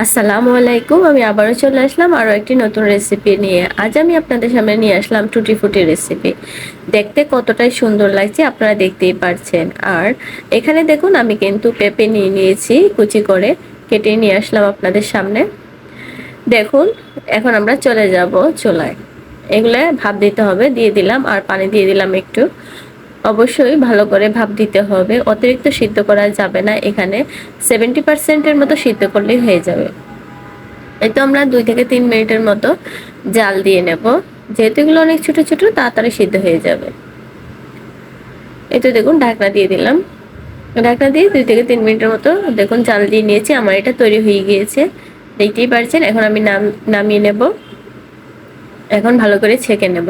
আসসালামু আলাইকুম, আমি আবারও চলে আসলাম আরও একটি নতুন রেসিপি নিয়ে। আজ আমি আপনাদের সামনে নিয়ে আসলাম টুটি ফুটি রেসিপি দেখতে কতটাই সুন্দর লাগছে আপনারা দেখতেই পারছেন। আর এখানে দেখুন, আমি কিন্তু পেঁপে নিয়ে নিয়েছি, কুচি করে কেটে নিয়ে আসলাম আপনাদের সামনে। দেখুন, এখন আমরা চলে যাব চোলায়। এগুলো ভাব দিতে হবে, দিয়ে দিলাম, আর পানি দিয়ে দিলাম একটু। অবশ্যই ভালো করে ভাপ দিতে হবে। অতিরিক্ত সিদ্ধ করা যাবে না এখানে। সেভেন্টি পার্সেন্টের মতো সিদ্ধ করলেই হয়ে যাবে। এই তো আমরা দুই থেকে তিন মিনিটের মতো জাল দিয়ে নেব। যেহেতু এগুলো অনেক ছোট ছোট, তাড়াতাড়ি সিদ্ধ হয়ে যাবে। এই তো দেখুন, ঢাকনা দিয়ে দিলাম। ঢাকনা দিয়ে দুই থেকে তিন মিনিটের মতো দেখুন জাল দিয়ে নিয়েছি। আমার এটা তৈরি হয়ে গিয়েছে। দেখতেই পারছেন, এখন আমি নাম নামিয়ে নেব। এখন ভালো করে ছেঁকে নেব।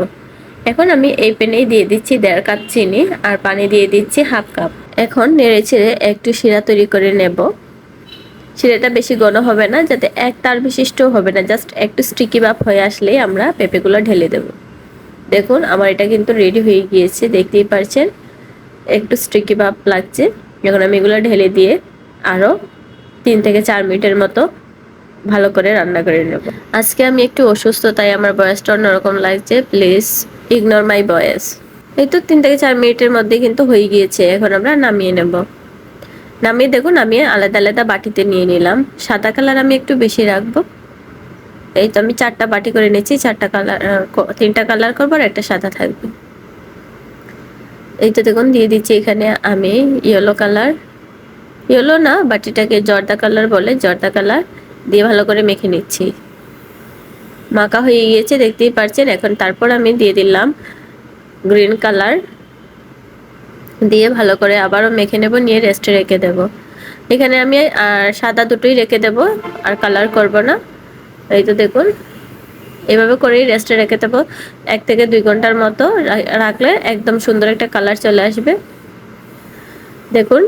এখন আমি এই পেনেই দিয়ে দিচ্ছি দেড় কাপ চিনি আর পানি দিয়ে দিচ্ছি হাফ কাপ। এখন নেড়ে ছেড়ে একটু শিরা তৈরি করে নেব। শিরাটা বেশি ঘন হবে না, যাতে এক তার বিশিষ্ট হবে না, জাস্ট একটু স্টিকি ভাব হয়ে আসলেই আমরা পেঁপেগুলো ঢেলে দেব। দেখুন, আমার এটা কিন্তু রেডি হয়ে গিয়েছে, দেখতেই পারছেন, একটু স্টিকি ভাব লাগছে। এখন আমি এগুলো ঢেলে দিয়ে আরও তিন থেকে চার মিনিটের মতো ভালো করে রান্না করে নেব। আজকে আমি একটু অসুস্থ, তাই আমার বয়সটা অন্যরকম লাগছে। প্লিজ ইগনোর মাই বয়েস এই তো তিন থেকে চার মিনিটের মধ্যে কিন্তু হয়ে গিয়েছে, এখন আমরা নামিয়ে নেব। নামিয়ে দেখুন, আমি আলাদা আলাদা বাটিতে নিয়ে নিলাম। সাদা কালার আমি একটু বেশি রাখব। এই তো আমি চারটা বাটি করে নিয়েছি, চারটা কালার তিনটা কালার করব আর একটা সাদা থাকবে। এই তো দেখুন, দিয়ে দিচ্ছি এখানে আমি ইয়েলো কালার ইয়েলো না, বাটিটাকে জর্দা কালার বলে, জর্দা কালার দিয়ে ভালো করে মেখে নিচ্ছি। মাখা হয়ে গিয়েছে, দেখতেই পারছেন? এখন তারপর আমি দিয়ে দিলাম গ্রিন কালার দিয়ে ভালো করে আবারও মেখে নেব, নিয়ে রেস্টে রেখে দেব। এখানে আমি সাদা দুটোই রেখে দেব, আর কালার করব না। এই তো দেখুন, এভাবে করেই রেস্টে রেখে দেবো। এক থেকে দুই ঘণ্টার মতো রাখলে একদম সুন্দর একটা কালার চলে আসবে। দেখুন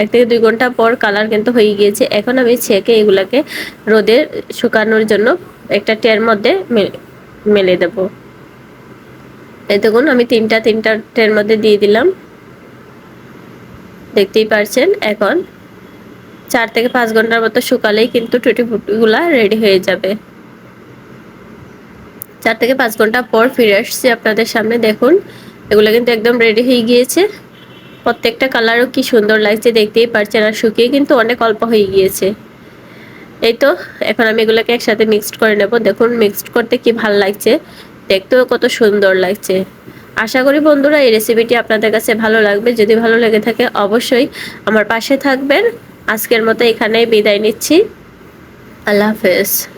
এক থেকে দুই ঘণ্টা পর কালার কিন্তু হয়ে গিয়েছে। এখন আমি ছেঁকে এগুলাকে রোদে শুকানোর জন্য একটা টের মধ্যে মেলে দেব। এই দেখুন, আমি তিনটা তিনটা টের মধ্যে দিয়ে দিলাম। দেখতেই পারছেন, এখন চার থেকে পাঁচ ঘণ্টার মতো শুকালেই কিন্তু টুটি ফুটিগুলা রেডি হয়ে যাবে। চার থেকে পাঁচ ঘণ্টা পর ফিরে আসছি আপনাদের সামনে। দেখুন, এগুলো কিন্তু একদম রেডি হয়ে গিয়েছে। প্রত্যেকটা কালারও কি সুন্দর লাগছে দেখতেই পারছেন আর শুকিয়ে কিন্তু অনেক অল্প হয়ে গিয়েছে। এই তো, এখন আমি এগুলোকে একসাথে মিক্সড করে নেব। দেখুন মিক্সড করতে কি ভালো লাগছে। দেখতেও কত সুন্দর লাগছে। আশা করি বন্ধুরা এই রেসিপিটি আপনাদের কাছে ভালো লাগবে। যদি ভালো লেগে থাকে অবশ্যই আমার পাশে থাকবেন। আজকের মতো এখানেই বিদায় নিচ্ছি। আল্লাহ হাফেজ।